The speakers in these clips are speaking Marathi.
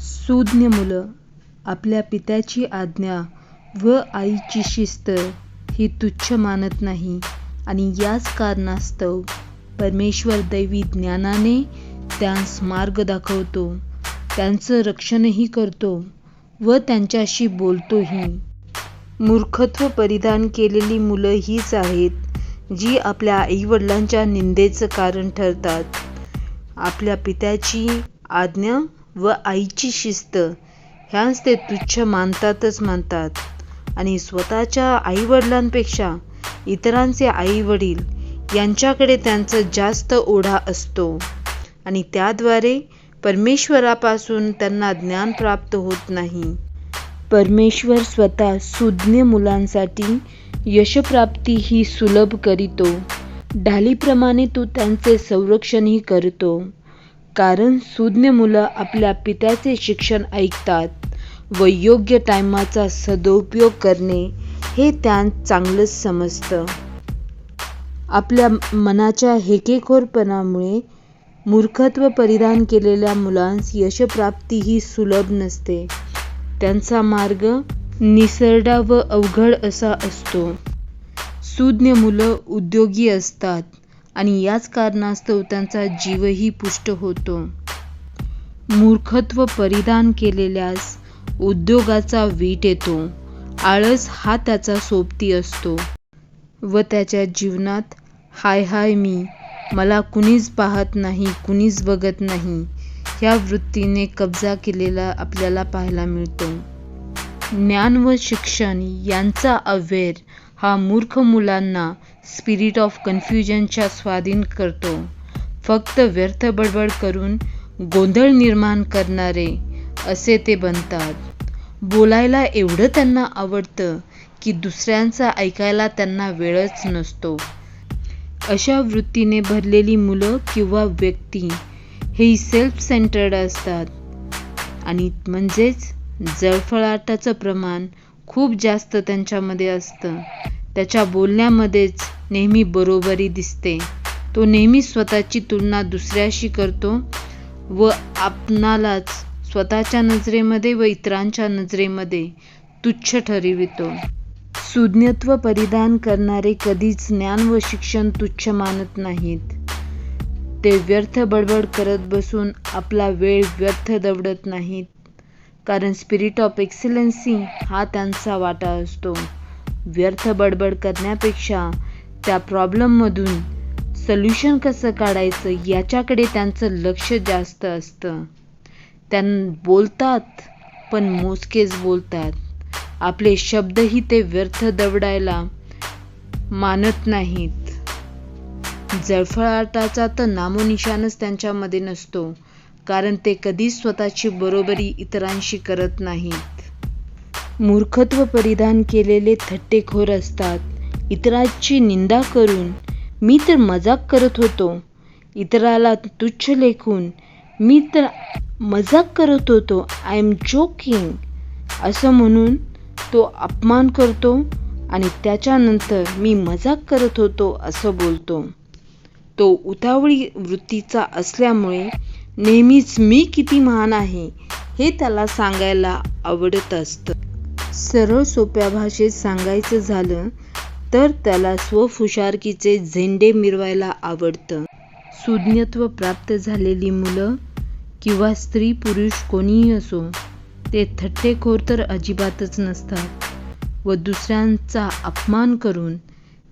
सुज्ञ मुलं आपल्या पित्याची आज्ञा व आईची शिस्त ही तुच्छ मानत नाही आणि याच कारणास्तव परमेश्वर दैवी ज्ञानाने त्यांस मार्ग दाखवतो त्यांचं रक्षणही करतो व त्यांच्याशी बोलतोही. मूर्खत्व परिधान केलेली मुलं हीच आहेत जी आपल्या आईवडिलांच्या निंदेचं कारण ठरतात. आपल्या पित्याची आज्ञा व आईची शिस्त. ह्याच ते तुच्छ मानतातच मानतात. आणि स्वतःच्या आईवडिलांपेक्षा इतरांचे आईवडील यांच्याकडे त्यांचा जास्त ओढा असतो. आणि त्याद्वारे परमेश्वरापासून त्यांना ज्ञान प्राप्त होत नाही. परमेश्वर स्वतः सुज्ञ मुलांसाठी यशप्राप्ती ही सुलभ करीतो. ढालीप्रमाणे तो त्यांचे संरक्षणही करतो. कारण सुज्ञ मुलं आपल्या पित्याचे शिक्षण ऐकतात व योग्य टायमाचा सदुपयोग करणे हे त्यां चांगलंच समजतं. आपल्या मनाच्या हेकेखोरपणामुळे मूर्खत्व परिधान केलेल्या मुलांस यशप्राप्ती ही सुलभ नसते. त्यांचा मार्ग निसरडा व अवघड असा असतो. सुज्ञ मुलं उद्योगी असतात. आणि याच कारणास्तव त्यांचा जीवही पुष्ट होतो. मूर्खत्व परिधान केलेल्यास उद्योगाचा वीट येतो. आळस हा त्याचा सोबती असतो. व त्याच्या जीवनात हाय हाय मी मला कुणीच पाहत नाही कुणीच बघत नाही. ह्या वृत्तीने कब्जा केलेला आपल्याला पाहायला मिळतो. ज्ञान व शिक्षण यांचा अवेअर हा मूर्ख मुलांना स्पिरिट ऑफ कन्फ्युजनच्या स्वाधीन करतो. फक्त व्यर्थ बडबड करून गोंधळ निर्माण करणारे असे ते बनतात. बोलायला एवढं त्यांना आवडतं की दुसऱ्यांचा ऐकायला त्यांना वेळच नसतो. अशा वृत्तीने भरलेली मुलं किंवा व्यक्ती हे सेल्फ सेंटर्ड असतात. आणि म्हणजेच जळफळाटाचं प्रमाण खूप जास्त त्यांच्यामध्ये असतं. त्याच्या बोलण्यामध्येच नेहमी बरोबरी दिसते. तो नेहमी स्वतःची तुलना दुसऱ्याशी करतो व आपणालाच स्वतःच्या नजरेमध्ये व इतरांच्या नजरेमध्ये तुच्छ ठरवितो. सुज्ञत्व परिधान करणारे कधीच ज्ञान व शिक्षण तुच्छ मानत नाहीत. ते व्यर्थ बडबड करत बसून आपला वेळ व्यर्थ दवडत नाहीत. कारण स्पिरिट ऑफ एक्सलन्सी हा त्यांचा वाटा असतो. व्यर्थ बडबड करण्यापेक्षा त्या प्रॉब्लेममधून सोल्युशन कसं काढायचं याच्याकडे त्यांचं लक्ष जास्त असतं. त्यां बोलतात पण मोजकेच बोलतात. आपले शब्दही ते व्यर्थ दवडायला मानत नाहीत. जळफळाटाचा तर नामोनिशानच त्यांच्यामध्ये नसतो. कारण ते कधीच स्वतःची बरोबरी इतरांशी करत नाहीत. मूर्खत्व परिधान केलेले थट्टेखोर असतात. इतरांची निंदा करून मी तर मजाक करत होतो. इतराला तुच्छ लेखून मी तर मजाक करत होतो. आय एम जोकिंग असं म्हणून तो अपमान करतो आणि त्याच्यानंतर मी मजाक करत होतो असं बोलतो. तो उतावळी वृत्तीचा असल्यामुळे नेहमीच मी किती महान आहे हे त्याला सांगायला आवडत असतं. सरळ सोप्या भाषेत सांगायचं झालं तर त्याला स्वफुशारकीचे झेंडे मिरवायला आवडतं. सुज्ञत्व प्राप्त झालेली मुलं किंवा स्त्री पुरुष कोणीही असो ते थट्टेखोर तर अजिबातच नसतात. व दुसऱ्यांचा अपमान करून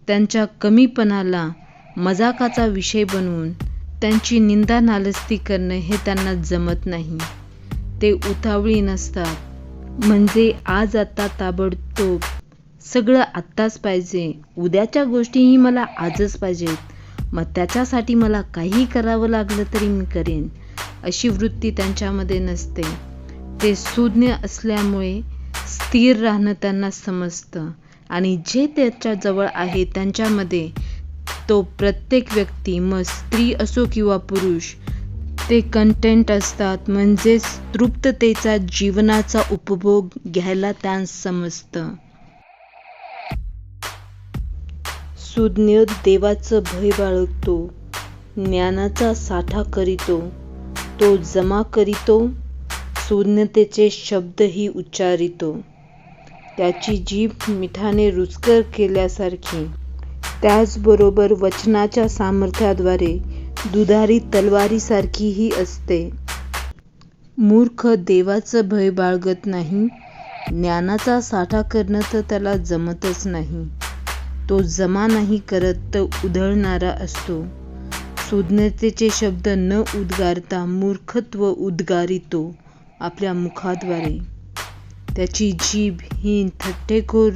त्यांच्या कमीपणाला मजाकाचा विषय बनवून त्यांची निंदा नालस्ती करणं हे त्यांना जमत नाही. ते उतावळी नसतात. म्हणजे आज आता ताबडतोब सगळं आत्ताच पाहिजे. उद्याच्या गोष्टीही मला आजच पाहिजेत. मग त्याच्यासाठी मला काही करावं लागलं तरी मी करेन अशी वृत्ती त्यांच्यामध्ये नसते. ते सुज्ञ असल्यामुळे स्थिर राहणं त्यांना समजतं. आणि जे त्याच्याजवळ आहे त्यांच्यामध्ये तो प्रत्येक व्यक्ती मग स्त्री असो किंवा पुरुष ते कंटेंट असतात. म्हणजेच तृप्ततेचा जीवनाचा उपभोग घ्यायला त्यांस समजतं. सुज्ञ देवाचं भय बाळगतो ज्ञानाचा साठा करीतो तो जमा करीतो सुज्ञतेचे शब्दही उच्चारितो. त्याची जीभ मिठाने रुचकर केल्यासारखी, त्याचबरोबर वचनाच्या सामर्थ्याद्वारे दुधारी तलवारीसारखीही असते. मूर्ख देवाचं भय बाळगत नाही. ज्ञानाचा साठा करणं तर त्याला जमतच नाही. तो जमा नाही करत तर उधळणारा असतो. सुज्ञतेचे शब्द न उद्गारता मूर्खत्व उद्गारितो आपल्या मुखाद्वारे. त्याची जीभ ही थट्टेखोर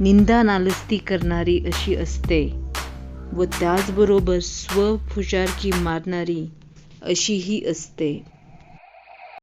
निंदा नालस्ती करणारी अशी असते व त्याचबरोबर स्वफुशारकी मारणारी अशीही असते.